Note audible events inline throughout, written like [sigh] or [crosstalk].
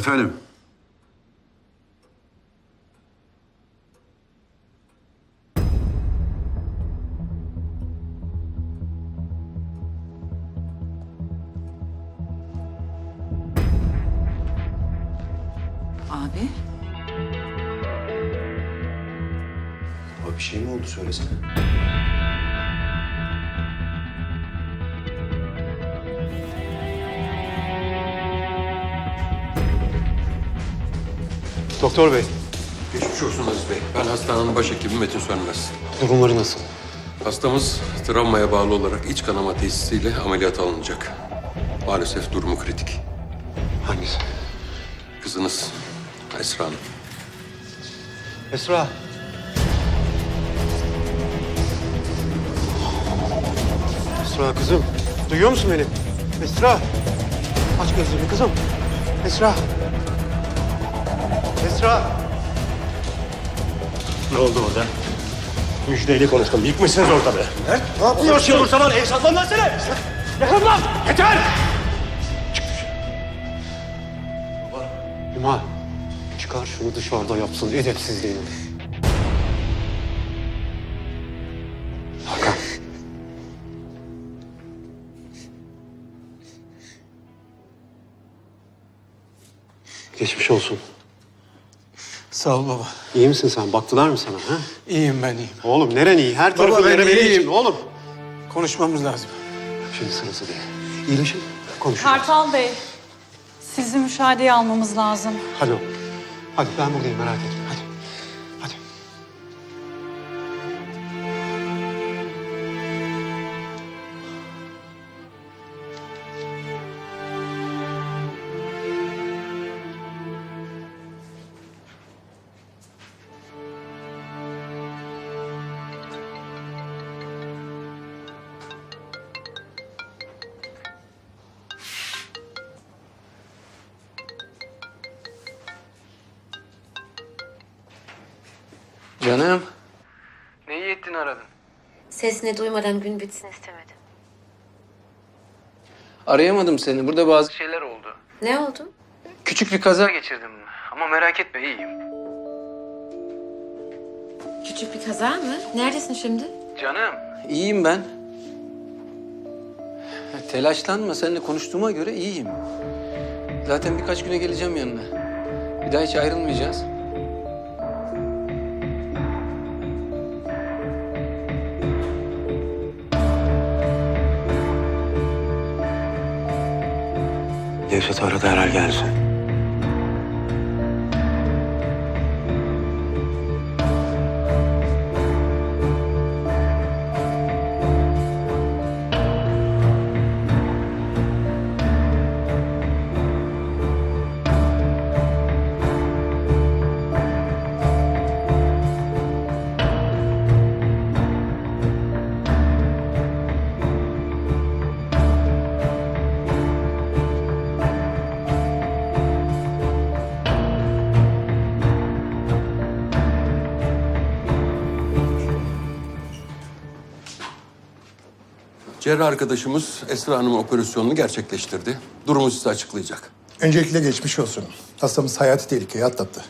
Efendim? Abi, Abi bir şey mi oldu söylesene. Doktor bey, Geçmiş olsun Aziz Bey. Ben hastanenin başhekimi Metin Sönmez. durumları nasıl? Hastamız travmaya bağlı olarak iç kanama tesisiyle ameliyat alınacak. Maalesef durumu kritik. Hangisi? Kızınız Esra Hanım. Esra. Esra kızım, duyuyor musun beni? Esra. Aç gözlerini kızım. Esra. Esra. Ne oldu orada? Müjdeyle konuştum. Yıkmışsınız ortalığı. He? Ne yapıyorsun? Olursa var el satmam lan seni. Yakın lan! Yeter! Hüma, çıkar şunu dışarıda yapsın edepsizliğini. Hakan. Geçmiş olsun. Sağ ol baba. İyi misin sen? Baktılar mı sana? Ha? İyiyim ben iyiyim. Oğlum neren iyi? Her Baba, tarafın ben yere beni iyiyim. için oğlum. Konuşmamız lazım. Şimdi sırası değil. İyileşin, konuşuruz. Kartal Bey, sizi müşahedeye almamız lazım. Hadi oğlum. Hadi ben buradayım merak etme. Canım. Ne iyi ettin aradın. Sesini duymadan gün bitsin istemedim. Arayamadım seni. Burada bazı şeyler oldu. Ne oldu? Küçük bir kaza geçirdim. Ama merak etme iyiyim. Küçük bir kaza mı? Neredesin şimdi? Canım. İyiyim ben. Telaşlanma. Seninle konuştuğuma göre iyiyim. Zaten birkaç güne geleceğim yanına. Bir daha hiç ayrılmayacağız. Nevzat arada herhal gelsin. Cerrah arkadaşımız Esra Hanım operasyonunu gerçekleştirdi. Durumu size açıklayacak. Öncelikle geçmiş olsun. Hastamız hayati tehlikeyi atlattı.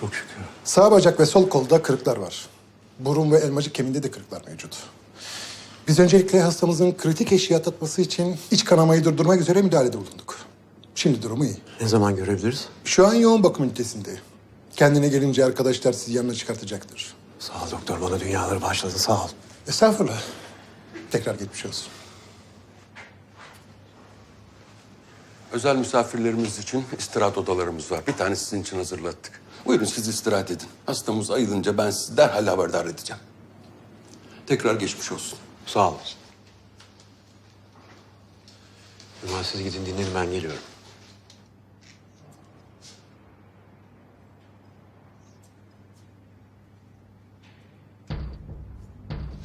Çok şükür. Sağ bacak ve sol kolda kırıklar var. Burun ve elmacık kemiğinde de kırıklar mevcut. Biz öncelikle hastamızın kritik eşiği atlatması için iç kanamayı durdurmak üzere müdahalede bulunduk. Şimdi durumu iyi. Ne zaman görebiliriz? Şu an yoğun bakım ünitesinde. Kendine gelince arkadaşlar sizi yanına çıkartacaktır. Sağ ol doktor. Bana dünyaları başladı. Sağ ol. Estağfurullah. Tekrar geçmiş olsun. Özel misafirlerimiz için istirahat odalarımız var. Bir tane sizin için hazırlattık. Buyurun siz istirahat edin. Hastamız ayılınca ben sizi derhal haberdar edeceğim. Tekrar geçmiş olsun. Sağ ol. Hüma siz gidin dinlenin ben geliyorum.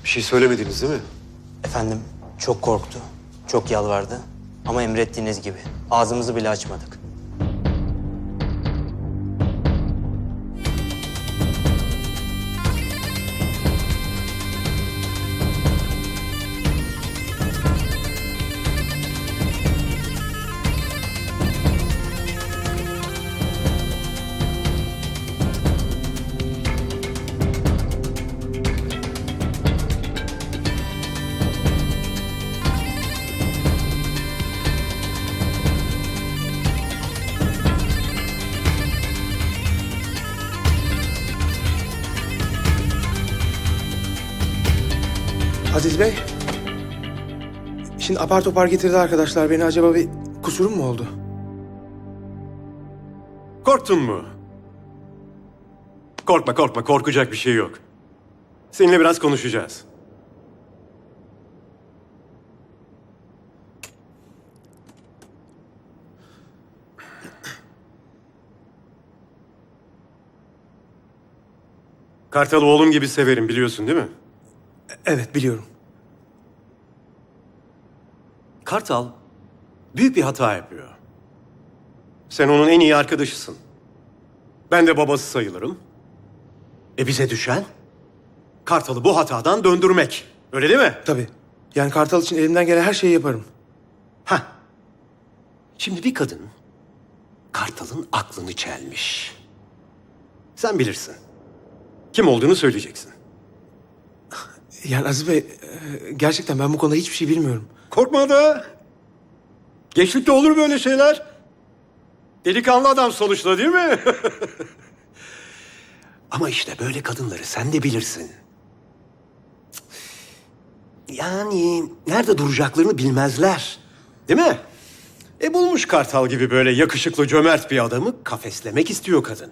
Bir şey söylemediniz değil mi? Efendim çok korktu, çok yalvardı ama emrettiğiniz gibi ağzımızı bile açmadık. Aziz Bey. Şimdi apar topar getirdi arkadaşlar beni. Acaba bir kusurum mu oldu? Korktun mu? Korkma korkma korkacak bir şey yok. Seninle biraz konuşacağız. Kartal oğlum gibi severim biliyorsun değil mi? Evet biliyorum. Kartal büyük bir hata yapıyor. Sen onun en iyi arkadaşısın. Ben de babası sayılırım. E bize düşen Kartal'ı bu hatadan döndürmek. Öyle değil mi? Tabii. Yani Kartal için elimden gelen her şeyi yaparım. Ha. Şimdi bir kadın Kartal'ın aklını çelmiş. Sen bilirsin. Kim olduğunu söyleyeceksin. Yani Aziz Bey e, gerçekten ben bu konuda hiçbir şey bilmiyorum. Korkma da. Gençlikte olur böyle şeyler. Delikanlı adam sonuçta değil mi? [laughs] Ama işte böyle kadınları sen de bilirsin. Yani nerede duracaklarını bilmezler. Değil mi? E bulmuş Kartal gibi böyle yakışıklı cömert bir adamı kafeslemek istiyor kadın.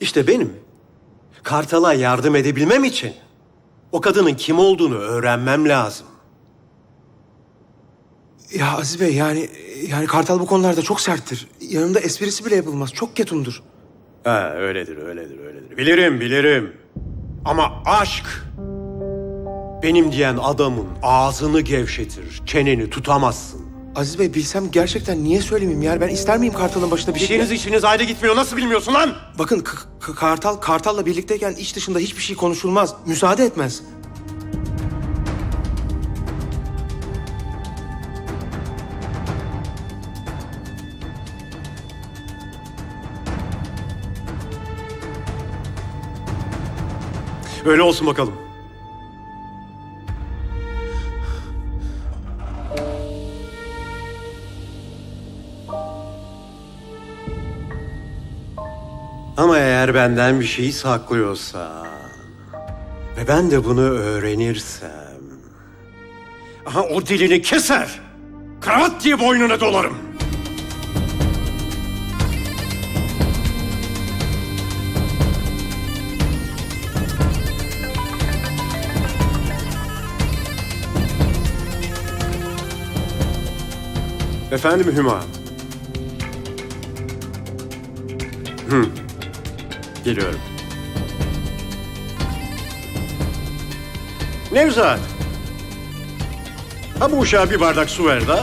İşte benim Kartal'a yardım edebilmem için o kadının kim olduğunu öğrenmem lazım. Ya Aziz Bey yani yani Kartal bu konularda çok serttir. Yanında esprisi bile yapılmaz. Çok ketumdur. Ha öyledir, öyledir, öyledir. Bilirim, bilirim. Ama aşk benim diyen adamın ağzını gevşetir, çeneni tutamazsın. Aziz Bey bilsem gerçekten niye söylemeyeyim yani ben ister miyim Kartal'ın başına bir şey... İşiniz işiniz ayrı gitmiyor. Nasıl bilmiyorsun lan? Bakın K- K- Kartal Kartal'la birlikteyken iş dışında hiçbir şey konuşulmaz. Müsaade etmez. Öyle olsun bakalım. Ama eğer benden bir şeyi saklıyorsa ve ben de bunu öğrenirsem... Aha o dilini keser. Kravat diye boynuna dolarım. Efendim Hüma? Hı. Geliyorum. Nevzat. Ha bu uşağa bir bardak su ver de